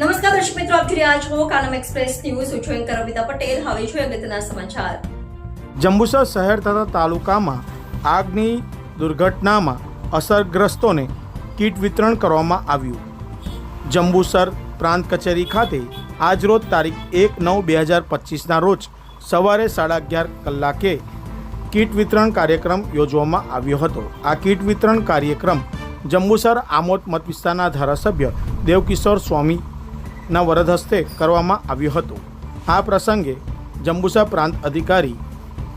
નમસ્કાર દર્શક મિત્રો, આપ જોઈ રહ્યા છો કાનમ એક્સપ્રેસ ન્યૂઝ. હું છું અમિતા પટેલ. હવે જોઈએ અગત્યના સમાચાર. જંબુસર શહેર તથા તાલુકામાં આગની દુર્ઘટનામાં અસરગ્રસ્તોને કીટ વિતરણ કરવામાં આવ્યું. જંબુસર પ્રાંત કચેરી ખાતે આજરોજ તારીખ એક નવ બે હજાર પચીસના રોજ સવારે સાડા અગિયાર કલાકે કીટ વિતરણ કાર્યક્રમ યોજવામાં આવ્યો હતો. આ કીટ વિતરણ કાર્યક્રમ જંબુસર આમોદ મત વિસ્તારના ધારાસભ્ય દેવકિશોર સ્વામીના વરદ હસ્તે કરવામાં આવ્યું હતું. આ પ્રસંગે જંબુસા પ્રાંત અધિકારી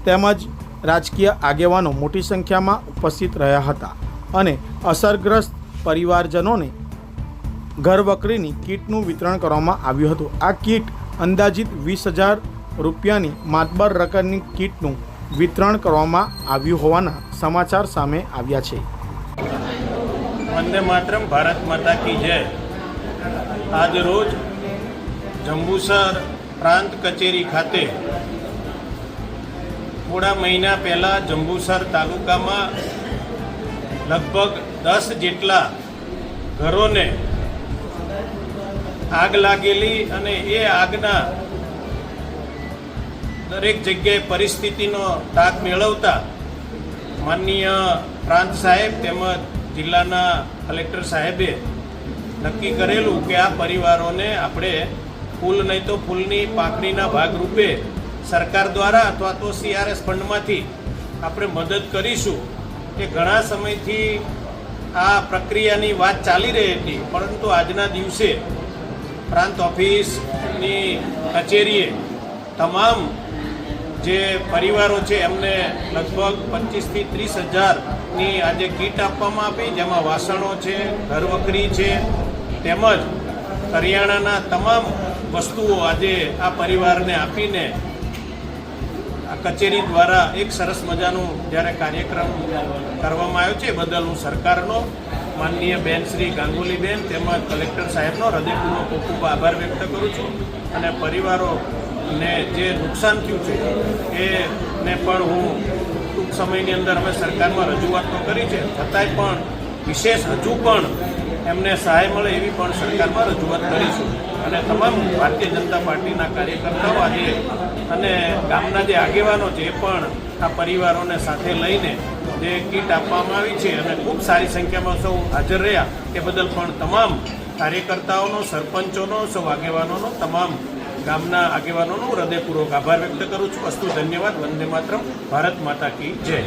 તેમજ રાજકીય આગેવાનો મોટી સંખ્યામાં ઉપસ્થિત રહ્યા હતા અને અસરગ્રસ્ત પરિવારજનોને ઘરવકરીની કીટનું વિતરણ કરવામાં આવ્યું હતું. આ કીટ અંદાજિત વીસ હજાર રૂપિયાની માતબર રકમની કીટનું વિતરણ કરવામાં આવ્યું હોવાના સમાચાર સામે આવ્યા છે. વંદે માતરમ, ભારત માતા કી જય. આજ રોજ જંબુસર પ્રાંત કચેરી ખાતે થોડા મહિના પહેલાં જંબુસર તાલુકામાં લગભગ દસ જેટલા ઘરોને આગ લાગેલી અને એ આગના દરેક જગ્યાએ પરિસ્થિતિનો તાક મેળવતા માનનીય પ્રાંત સાહેબ તેમજ જિલ્લાના કલેક્ટર સાહેબે નક્કી કરેલું કે આ પરિવારોને આપણે ફૂલ નહીં તો ફૂલની પાકડીના ભાગરૂપે સરકાર દ્વારા અથવા તો સીઆરએસ ફંડમાંથી આપણે મદદ કરીશું. કે ઘણા સમયથી આ પ્રક્રિયાની વાત ચાલી રહી હતી, પરંતુ આજના દિવસે પ્રાંત ઓફિસની કચેરીએ તમામ જે પરિવારો છે, એમને લગભગ પચીસથી ત્રીસ હજારની આજે કીટ આપવામાં આવી જેમાં વાસણો છે ઘરવકરી છે તેમજ કરિયાણાના તમામ વસ્તુઓ આજે આ પરિવારને આપીને આ કચેરી દ્વારા એક સરસ મજાનું જ્યારે કાર્યક્રમ કરવામાં આવ્યો છે બદલ હું સરકારનો, માનનીય બેન શ્રી ગાંગુલીબેન તેમજ કલેક્ટર સાહેબનો હૃદયપૂર્વક ખૂબ ખૂબ આભાર વ્યક્ત કરું છું અને પરિવારોને જે નુકસાન થયું છે, એને પણ હું ટૂંક સમયની અંદર અમે સરકારમાં રજૂઆત કરી છે, છતાંય પણ વિશેષ હજુ પણ એમને સહાય મળે એવી પણ સરકારમાં રજૂઆત કરીશું. અને તમામ ભારતીય જનતા પાર્ટીના કાર્યકર્તાઓ આજે અને ગામના જે આગેવાનો છે એ પણ આ પરિવારોને સાથે લઈને જે કીટ આપવામાં આવી છે અને ખૂબ સારી સંખ્યામાં સૌ હાજર રહ્યા, એ બદલ પણ તમામ કાર્યકર્તાઓનો, સરપંચોનો, સૌ આગેવાનોનો, તમામ ગામના આગેવાનોનો હૃદયપૂર્વક આભાર વ્યક્ત કરું છું. અસ્તુ ધન્યવાદ. વંદે માતરમ. ભારત માતા કી જય.